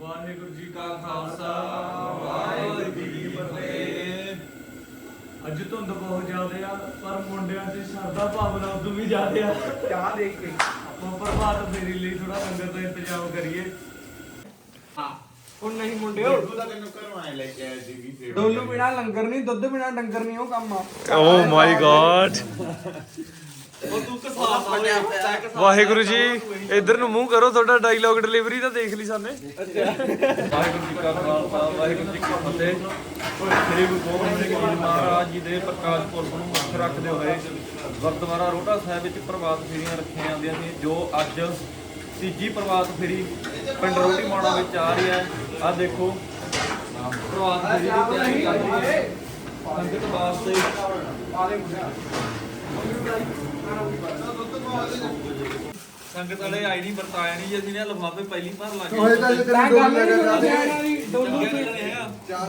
ਵਾਹਿਗੁਰੂ ਜੀ ਕਾ ਖਾਲਸਾ ਵਾਹਿਗੁਰੂ ਜੀ ਕੀ ਫਤਿਹ। ਅੱਜ ਧੁੰਦ ਬਹੁਤ ਜ਼ਿਆਦਾ ਆ ਪਰ ਮੁੰਡਿਆਂ 'ਚ ਸ਼ਰਧਾ ਭਾਵਨਾ ਉਦੋਂ ਵੀ ਜ਼ਿਆਦਾ ਆ। ਚਾਹ ਦੇਖ ਕੇ। ਆਪਾਂ ਪ੍ਰਭਾਤ ਫੇਰੀ ਲਈ ਥੋੜਾ ਲੰਗਰ ਦਾ ਇੰਤਜ਼ਾਮ ਕਰੀਏ। ਹੁਣ ਨਹੀਂ ਮੁੰਡਿਓ। ਤੂੰ ਤਾਂ ਤੈਨੂੰ ਘਰੋਂ ਆਏ ਲੈ ਕੇ ਆਇਆ ਸੀ ਵੀ ਡੋਲੂ ਬਿਨਾ ਲੰਗਰ ਨਹੀਂ ਦੁੱਧ ਬਿਨਾ ਡੰਗਰ ਨਹੀਂ ਉਹ ਕੰਮ ਆ। ਓ ਮਾਈ ਗॉड ਉਹ ਤੂੰ ਵਾਹਿਗੁਰੂ ਜੀ, ਇਧਰ ਨੂੰ ਮੂੰਹ ਕਰੋ, ਤੁਹਾਡਾ ਡਾਇਲੌਗ ਡਿਲੀਵਰੀ ਤਾਂ ਦੇਖ ਲਈ ਸਾਨੇ ਵਾਹਿਗੁਰੂ ਜੀ ਕਾ ਖਾਲਸਾ, ਵਾਹਿਗੁਰੂ ਜੀ ਕੀ ਫਤਿਹ। ਸ੍ਰੀ ਗੁਰੂ ਗੋਬਿੰਦ ਸਿੰਘ ਜੀ ਮਹਾਰਾਜ ਜੀ ਦੇ ਪ੍ਰਕਾਸ਼ ਪੁਰਬ ਨੂੰ ਮੁੱਖ ਰੱਖਦੇ ਹੋਏ ਗੁਰਦੁਆਰਾ ਰੋਟਾ ਸਾਹਿਬ ਵਿੱਚ ਪ੍ਰਭਾਤ ਫੇਰੀਆਂ ਰੱਖੀਆਂ ਜਾਂਦੀਆਂ ਸੀ, ਜੋ ਅੱਜ ਤੀਜੀ ਪ੍ਰਭਾਤ ਫੇਰੀ ਪਿੰਡ ਰੋਟੀ ਮਾਣਾ ਵਿੱਚ ਆ ਰਹੀ ਹੈ। ਆ ਦੇਖੋ, ਪ੍ਰਭਾਤ ਫੇਰੀ ਦੀ ਤਿਆਰੀ ਕਰ ਰਹੀ ਹੈ। ਸੰਗਤ ਵਾਸਤੇ ਸੰਗਤ ਵਾਲੇ ਆਈ ਨਹੀਂ ਵਰਤਾਇਆ ਨਹੀਂ ਜੀ ਅਸੀਂ ਨੇ ਲਫਾਫੇ ਪਹਿਲੀ ਵਾਰ ਲਾ ਕੇ ਤਾਂ ਗੱਲ ਨਹੀਂ ਵਾਲੀ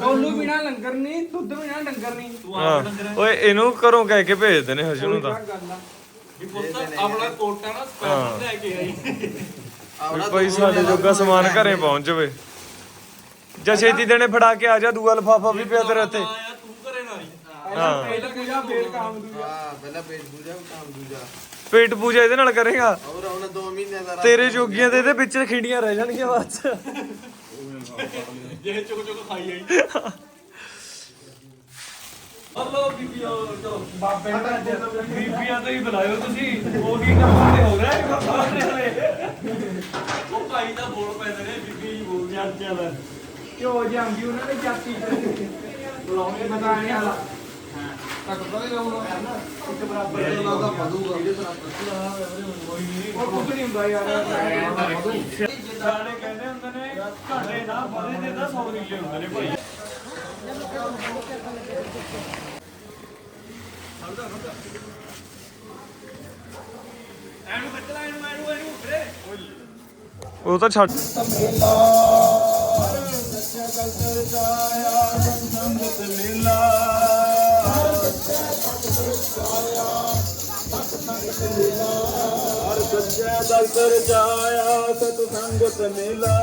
ਡੋਲੂ ਬਿਨਾ ਲੰਗਰ ਨਹੀਂ ਦੁੱਧ ਬਿਨਾ ਡੰਗਰ ਨਹੀਂ। ਤੂੰ ਆਪ ਡੰਗਰ ਓਏ ਇਹਨੂੰ ਘਰੋਂ ਕਹਿ ਕੇ ਭੇਜਦੇ ਨੇ ਹਰਸ਼ ਨੂੰ ਤਾਂ। ਕਿਆ ਗੱਲ ਆ। ਵੀ ਪੁੱਤ ਆਪਣਾ ਕੋਟਾ ਨਾ ਸਪੈਸ਼ਲ ਲੈ ਕੇ ਆਈ। ਵੀ ਭਾਈ ਸਾਡੇ ਜੋਗਾ ਸਮਾਨ ਘਰੇ ਪਹੁੰਚ ਜਾਵੇ। ਜਾਂ ਛੇਤੀ ਦੇਣੇ ਫੜਾ ਕੇ ਆ ਜਾ ਦੂਆ ਲਫਾਫਾ ਵੀ ਪਿਆ ਤੇਰੇ ਇੱਥੇ ਆਇਆ ਤੂੰ ਘਰੇ ਨਾ ਆਈ ਹਾਂ ਪਹਿਲਾਂ ਪੂਜਾ ਫੇਰ ਕੰਮ ਦੂਜਾ। ਹਾਂ ਪਹਿਲਾਂ ਪੇਟ ਪੂਜਾ ਕੰਮ ਦੂਜਾ। ਪੇਟ ਪੂਜਾ ਇਹਦੇ ਨਾਲ ਕਰੇਗਾ? ਹੋਰ ਹੁਣ 2 ਮਹੀਨੇ ਦਾ ਤੇਰੇ ਜੋਗੀਆਂ ਦੇ ਇਹਦੇ ਵਿੱਚ ਖਿੰਡੀਆਂ ਰਹਿ ਜਾਣਗੀਆਂ ਬਾਅਦ ਚ। ਜੇ ਚੁੱਕ ਚੁੱਕ ਖਾਈ ਆਈ ਹਲੋ ਬੀਬੀਓ ਚਲੋ। ਬਾਬੇ ਬੀਬੀਆਂ ਤੋਂ ਹੀ ਬੁਲਾਇਓ ਤੁਸੀਂ। ਉਹੀ ਕੰਮ ਤੇ ਹੋ ਰਿਹਾ ਹੈ ਕੰਮ ਉਹ ਭਾਈ ਦਾ ਬੋਲ ਪੈਂਦੇ ਨੇ ਬੀਬੀ ਜੀ ਬੋਲ ਚੱਲ ਚੱਲ ਕਿਉਂ ਜਾਂਦੀ ਉਹਨਾਂ ਨੇ ਜਾਤੀ ਬੁਲਾਉਣੇ ਬਤਾਣੇ ਵਾਲਾ ਕੱਟਦਾ ਨਹੀਂ ਰਹੂਗਾ ਇੱਕ ਬਰਾਬਰ ਇਹ ਲੱਗਦਾ ਵਧੂਗਾ ਉਹ ਕੁਝ ਨਹੀਂ। ਹੁੰਦਾ ਯਾਰ। ਸਾਡੇ ਕਹਿੰਦੇ ਹੁੰਦੇ ਨੇ ਘਾਟੇ ਨਾ ਵਧੇ ਦੇ ਤਾਂ 100 ਨੀਲੇ ਹੁੰਦੇ ਨੇ ਭਾਈ। ਐਨੂੰ ਕੱਟਲਾ ਐਨੂੰ ਐਨੂੰ ਐਨੂੰ ਵੀਰੇ ਉਹ ਤਾਂ ਛੱਡ ਦਲਤਰ ਜਾਇਆ ਸਤ ਸੰਗਤ ਮਿਲਾ।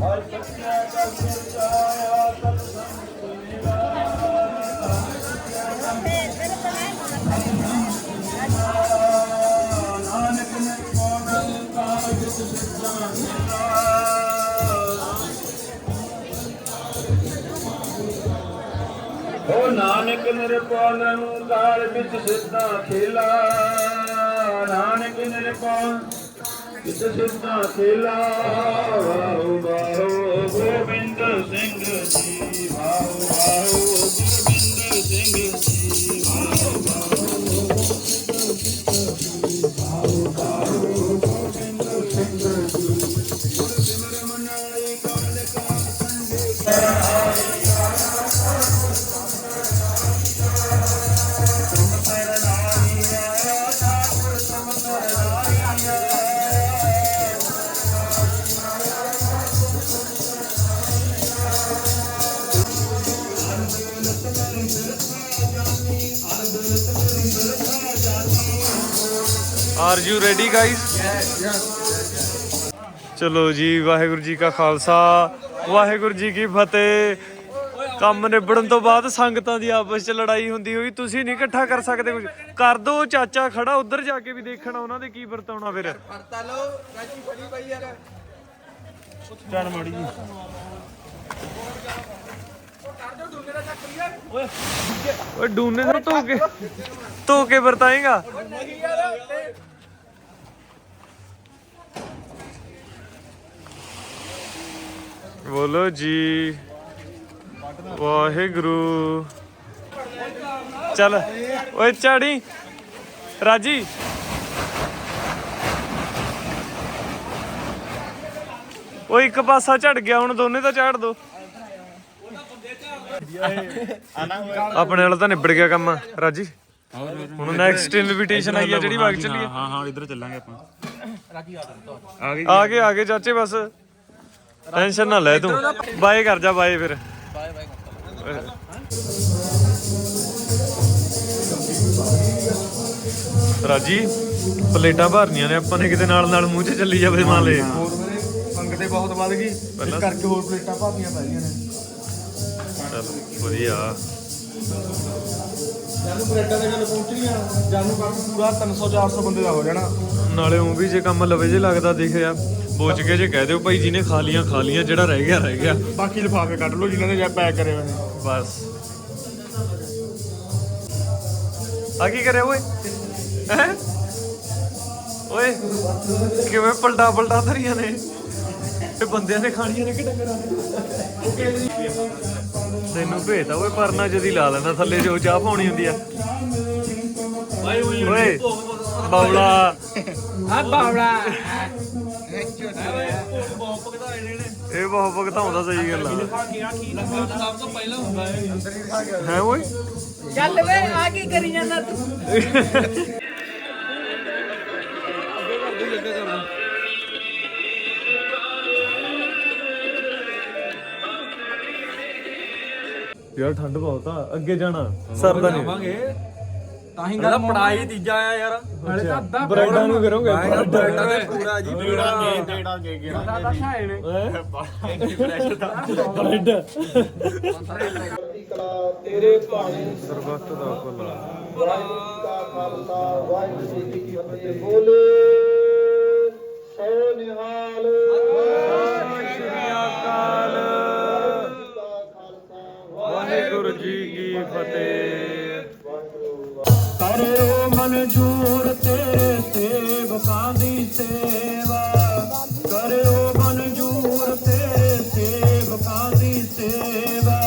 ਹਰ ਸੱਚਾ ਦਲਤਰ ਜਾਇਆ ਸਤ ਸੰਗਤ ਮਿਲਾ। ਨਾਨਕ ਨਾਨਕ ਨਿਰਪਾਨ ਨੂੰ ਕਾਲ ਵਿੱਚ ਸਿੱਧਾ ਖੇਲਾ। ਨਾਨਕ ਨਿਰਪਾਨ ਵਿੱਚ ਸਿੱਧਾ ਖੇਲਾ। ਆਰ ਯੂ ਰੈਡੀ ਗਾਇਸ ਚਲੋ ਜੀ ਵਾਹਿਗੁਰੂ ਜੀ ਕਾ ਖਾਲਸਾ। ਵਾਹਿਗੁਰੂ ਜੀ ਕੀ ਫਤਿਹ। ਕੰਮ ਨਿਬੜਨ ਤੋਂ ਬਾਅਦ ਸੰਗਤਾਂ ਦੀ ਆਪਸ ਚ ਲੜਾਈ ਹੁੰਦੀ ਹੋਈ ਤੁਸੀਂ ਨਹੀਂ ਇਕੱਠਾ ਕਰ ਸਕਦੇ ਕੁਝ। ਕਰ ਦੋ ਚਾਚਾ ਖੜਾ ਉਧਰ ਜਾ ਕੇ ਵੀ ਦੇਖਣਾ ਉਹਨਾਂ ਦੇ ਕੀ ਵਰਤਾਉਣਾ ਫਿਰ। ਪੜਤਾ ਲਓ ਰਾਜੀ ਫੜੀ ਪਈ ਯਾਰ। ਚੱਲ ਮਾੜੀ ਜੀ। ਓਏ ਡੂਨੇ ਨੂੰ ਧੋ ਕੇ ਧੋ ਕੇ ਵਰਤਾਏਗਾ ਬੋਲੋ ਜੀ। ਵਾਹਿਗੁਰੂ। ਚੱਲ, ਓਏ ਝਾੜੀ, ਰਾਜੀ। ਓਏ ਇੱਕ ਪਾਸਾ ਝੜ ਗਿਆ, ਹੁਣ ਦੋਨੇ ਤਾਂ ਝਾੜ ਦੋ। ਆਪਣੇ ਨਾਲ ਤਾਂ ਨਿਬੜ ਗਿਆ ਕੰਮ ਰਾਜੀ। ਹੁਣ ਨੈਕਸਟ ਇਨਵੀਟੇਸ਼ਨ ਆਈ ਆ ਜਿਹੜੀ ਬਾਗ ਚੱਲੀ ਹਾਂ ਹਾਂ ਇੱਧਰ ਚੱਲਾਂਗੇ ਆਪਾਂ। ਆ ਗਏ ਆ ਗਏ ਚਾਚੇ ਬਸ। ਟੈਨਸ਼ਨ ਨਾ ਲੈ ਤੂੰ। ਬਾਏ ਕਰ ਜਾ ਬਾਏ ਫਿਰ। ਬਾਏ ਬਾਏ ਰਾਜੀ ਪਲੇਟਾਂ ਭਰਨੀਆਂ ਨੇ ਆਪਾਂ ਨੇ ਕਿਤੇ ਨਾਲ ਨਾਲ ਮੂੰਹ 'ਚ ਚੱਲੀ ਜਾਵੇ ਮਾਲੇ। ਹੋਰ ਮੇਰੇ ਸੰਗਤੇ ਬਹੁਤ ਵੱਧ ਗਈ ਇਸ ਕਰਕੇ ਹੋਰ ਪਲੇਟਾਂ ਭਾਪੀਆਂ ਪੈ ਰਹੀਆਂ ਨੇ। ਚੱਲ ਵਧੀਆ। ਜਾਨੂੰ ਪਲੇਟਾਂ ਦੇ ਗੱਲ ਪਹੁੰਚਣੀਆਂ ਜਾਨੂੰ ਕਰ ਪੂਰਾ 300 400 ਬੰਦੇ ਦਾ ਹੋ ਜਾਣਾ। ਨਾਲੇ ਉਹ ਵੀ ਜੇ ਕੰਮ ਲਵੇ ਜੇ ਲੱਗਦਾ ਦਿਖਿਆ ਬੋਚ ਕੇ ਜੇ ਕਹਿ ਦਿਓ ਭਾਈ ਖਾ ਲੀਆਂ ਖਾ ਲੀਆਂ ਜਿਹੜਾ ਰਹਿ ਗਿਆ ਰਹਿ ਗਿਆ। ਬਾਕੀ ਲਿਫਾਫੇ ਕੱਢ ਲਓ ਜਿਨ੍ਹਾਂ ਨੇ ਜਾਂ ਪੈਕ ਕਰੇ ਹੋਏ ਨੇ। ਬਸ। ਆ ਕੀ ਕਰਿਆ ਓਏ? ਹੈਂ? ਓਏ ਕਿਵੇਂ ਪਲਟਾ ਪਲਟਾ ਧਰੀਆਂ ਨੇ? ਇਹ ਬੰਦਿਆਂ ਨੇ ਖਾਣੀਆਂ ਨੇ ਕਿ ਡੰਗਰਾਂ ਨੇ? ਤੈਨੂੰ ਭੇਜਦਾ ਓਏ ਪਰਨਾ ਜਦੀ ਲਾ ਲੈਣਾ ਥੱਲੇ ਜੋ ਚਾਹ ਪਾਉਣੀ ਹੁੰਦੀ ਆ। ਓਏ ਬਾਵਲਾ। ਆ ਬਾਵੜਾ ਇਹ ਬਹੁਤ ਭਗਤਾਉਂਦਾ ਸਹੀ ਗੱਲ ਆ। ਸਭ ਤੋਂ ਪਹਿਲਾਂ ਹੁੰਦਾ ਹੈ ਹੈ ਓਏ? ਚੱਲ ਵੇ ਆ ਕੀ ਕਰੀ ਜਾਂਦਾ ਤੂੰ? ਯਾਰ ਠੰਡ ਬਹੁਤ ਆ ਅੱਗੇ ਜਾਣਾ। ਸਰਦਾ ਨਹੀਂ। ਜਾਵਾਂਗੇ। ਤਾਂ ਹੀ ਗੱਲ ਪੜਾਈ ਤੀਜਾ ਆ ਯਾਰ। ਨਾਲੇ ਤਾਂ ਅੱਧਾ ਬ੍ਰੈਡਾਂ ਨੂੰ ਕਰੋਗੇ। ਬਰੇਟਾ ਦੇ ਪੂਰਾ ਜੀ। ਪੂਰਾ ਦੇੜਾਂਗੇ ਕਿ ਦਾ ਛਾਏ ਨੇ। ਬ੍ਰੈਡ। ਤੇਰੇ ਭਾਣੇ ਸਰਬੱਤ ਦਾ ਭਲਾ। ਵਾਹਿਗੁਰੂ ਦਾ ਖਾਲਸਾ ਵਾਹਿਗੁਰੂ ਜੀ ਕੀ ਫਤਿਹ। ਬੋਲੇ ਸੋ ਨਿਹਾਲ। ਫਤਿਹ। ਕਰਿਓ ਮਨਜੂਰ ਤੇਰੇ ਸੇਵਕਾਂ ਦੀ ਸੇਵਾ। ਕਰਿਓ ਮਨਜੂਰ ਤੇਰੇ ਸੇਵਕਾਂ ਦੀ ਸੇਵਾ।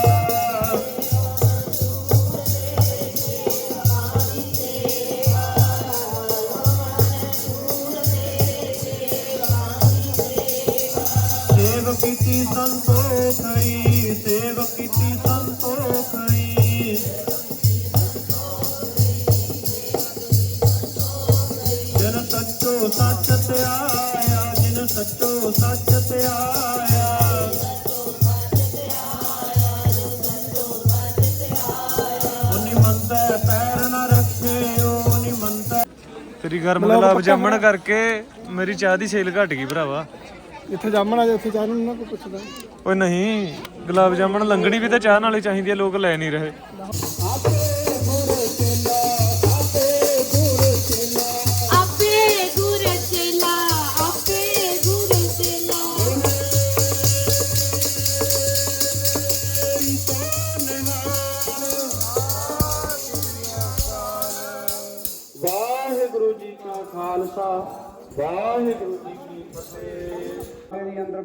ਸੇਵ ਕੀਤੀ ਸੰਤੋਖਈ ਸੇਵ ਕੀਤੀ ਸੰਤੋਖਈ ਤੇਰੀ ਗਰਮ ਗੁਲਾਬ ਜਾਮਣ ਕਰਕੇ ਮੇਰੀ ਚਾਹ ਦੀ ਸੇਲ ਘਟ ਗਈ ਭਰਾਵਾ। ਇੱਥੇ ਜਾਮਣ ਆ ਜਾ ਉੱਥੇ ਚਾਹ ਨੂੰ ਨਾ ਕੋਈ ਪੁੱਛਦਾ। ਓਏ ਨਹੀਂ ਗੁਲਾਬ ਜਾਮਣ ਲੰਗਣੀ ਵੀ ਤਾਂ ਚਾਹ ਨਾਲੇ ਚਾਹੀਦੀ ਆ ਲੋਕ ਲੈ ਨਹੀਂ ਰਹੇ।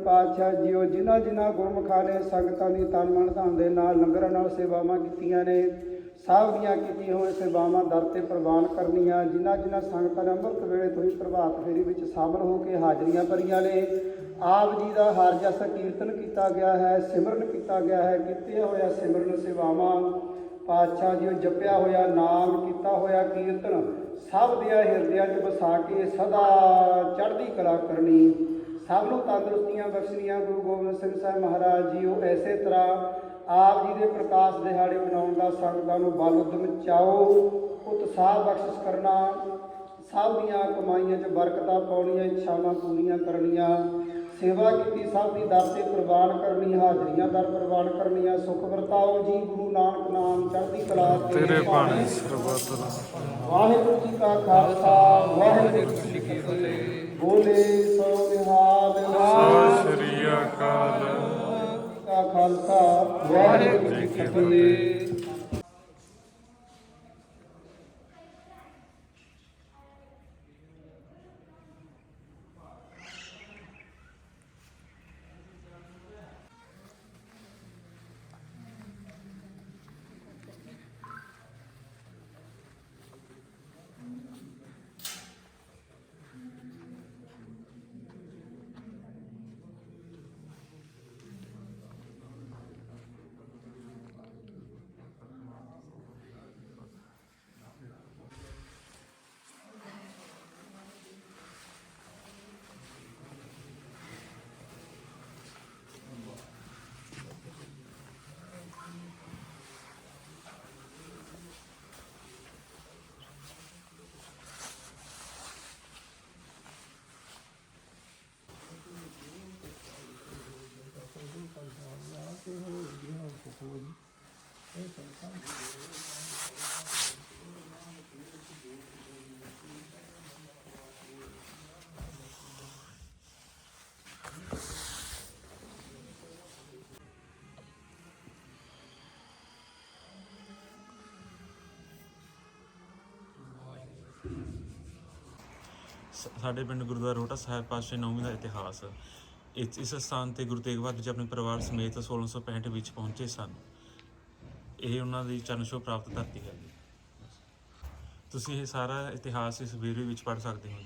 ਪਾਤਸ਼ਾਹ ਜੀਓ, ਜਿਨ੍ਹਾਂ ਜਿਨ੍ਹਾਂ ਗੁਰਮੁਖਾਂ ਨੇ ਸੰਗਤਾਂ ਦੀ ਤਨ ਮਨ ਧਨ ਦੇ ਨਾਲ ਲੰਗਰਾਂ ਨਾਲ ਸੇਵਾਵਾਂ ਕੀਤੀਆਂ ਨੇ ਸਭ ਦੀਆਂ ਕੀਤੀਆਂ ਹੋਈਆਂ ਸੇਵਾਵਾਂ ਦਰ ਤੇ ਪ੍ਰਵਾਨ ਕਰਨੀਆਂ, ਜਿਨ੍ਹਾਂ ਜਿਨ੍ਹਾਂ ਸੰਗਤਾਂ ਨੇ ਅੰਮ੍ਰਿਤ ਵੇਲੇ ਤੋਂ ਹੀ ਪ੍ਰਭਾਤ ਫੇਰੀ ਵਿੱਚ ਸ਼ਾਮਲ ਹੋ ਕੇ ਹਾਜ਼ਰੀਆਂ ਭਰੀਆਂ ਨੇ, ਆਪ ਜੀ ਦਾ ਹਰ ਜਸ ਕੀਰਤਨ ਕੀਤਾ ਗਿਆ ਹੈ, ਸਿਮਰਨ ਕੀਤਾ ਗਿਆ ਹੈ, ਕੀਤੀਆਂ ਹੋਇਆ ਸਿਮਰਨ ਸੇਵਾਵਾਂ, ਪਾਤਸ਼ਾਹ ਜੀ ਜਪਿਆ ਹੋਇਆ ਨਾਮ, ਕੀਤਾ ਹੋਇਆ ਕੀਰਤਨ, ਸਭ ਦੇ ਹਿਰਦਿਆਂ 'ਚ ਵਸਾ ਕੇ ਸਦਾ ਚੜ੍ਹਦੀ ਕਲਾ ਕਰਨੀ। ਸਭ ਨੂੰ ਤੰਦਰੁਸਤੀਆਂ ਬਖਸ਼ਣੀਆਂ ਗੁਰੂ ਗੋਬਿੰਦ ਸਿੰਘ ਸਾਹਿਬ ਮਹਾਰਾਜ ਜੀ ਉਹ ਐਸੇ ਤਰ੍ਹਾਂ ਆਪ ਜੀ ਦੇ ਪ੍ਰਕਾਸ਼ ਦਿਹਾੜੇ ਮਨਾਉਣ ਦਾ ਸੰਗਤਾਂ ਨੂੰ ਬਲ ਉਦਮ ਚਾਓ ਉਤਸ਼ਾਹ ਬਖਸ਼ਿਸ਼ ਕਰਨਾ ਸਭ ਦੀਆਂ ਕਮਾਈਆਂ 'ਚ ਬਰਕਤਾਂ ਪਾਉਣੀਆਂ ਇੱਛਾਵਾਂ ਪੂਰੀਆਂ ਕਰਨੀਆਂ ਸੇਵਾ ਕੀਤੀ ਸਭ ਦੀ ਦਰ ਤੇ ਪ੍ਰਵਾਨ ਕਰਨੀ ਹਾਜ਼ਰੀਆਂ ਦਰ ਪ੍ਰਵਾਨ ਕਰਨੀਆਂ ਸੁਖ ਵਰਤਾਓ ਜੀ ਗੁਰੂ ਨਾਨਕ ਨਾਮ ਚੜ੍ਹਦੀ ਕਲਾ ਤੇਰੇ। ਬਾਣੀ ਸਰਬੱਤ ਵਾਹਿਗੁਰੂ ਜੀ ਕਾ ਖਾਲਸਾ ਵਾਹਿਗੁਰੂ ਜੀ ਕੀ ਫਤਿਹ ਬੋਲੇ ਸੋ ਨਿਹਾਲ ਸਤਿ ਸ਼੍ਰੀ ਅਕਾਲ। ਕਾ ਖਾਲਸਾ ਵਾਹਿਗੁਰੂ ਜੀ ਕੀ ਫਤਿਹ। ਸਾਡੇ ਪਿੰਡ ਗੁਰਦੁਆਰਾ ਰੋਟਾ ਸਾਹਿਬ ਪਾਸੇ ਨੌਵੀਂ ਦਾ ਇਤਿਹਾਸ। ਇਸ ਇਸ ਸਥਾਨ ਤੇ ਗੁਰੂ ਤੇਗ ਬਹਾਦਰ ਜੀ ਆਪਣੇ ਪਰਿਵਾਰ ਸਮੇਤ 1665 ਵਿੱਚ ਪਹੁੰਚੇ ਸਨ। ਇਹ ਉਹਨਾਂ ਦੀ ਚਰਨ ਛੋਹ ਪ੍ਰਾਪਤ ਧਰਤੀ ਹੈ। ਤੁਸੀਂ ਇਹ ਸਾਰਾ ਇਤਿਹਾਸ ਇਸ ਵੀਡੀਓ ਵਿੱਚ ਪੜ੍ਹ ਸਕਦੇ ਹੋ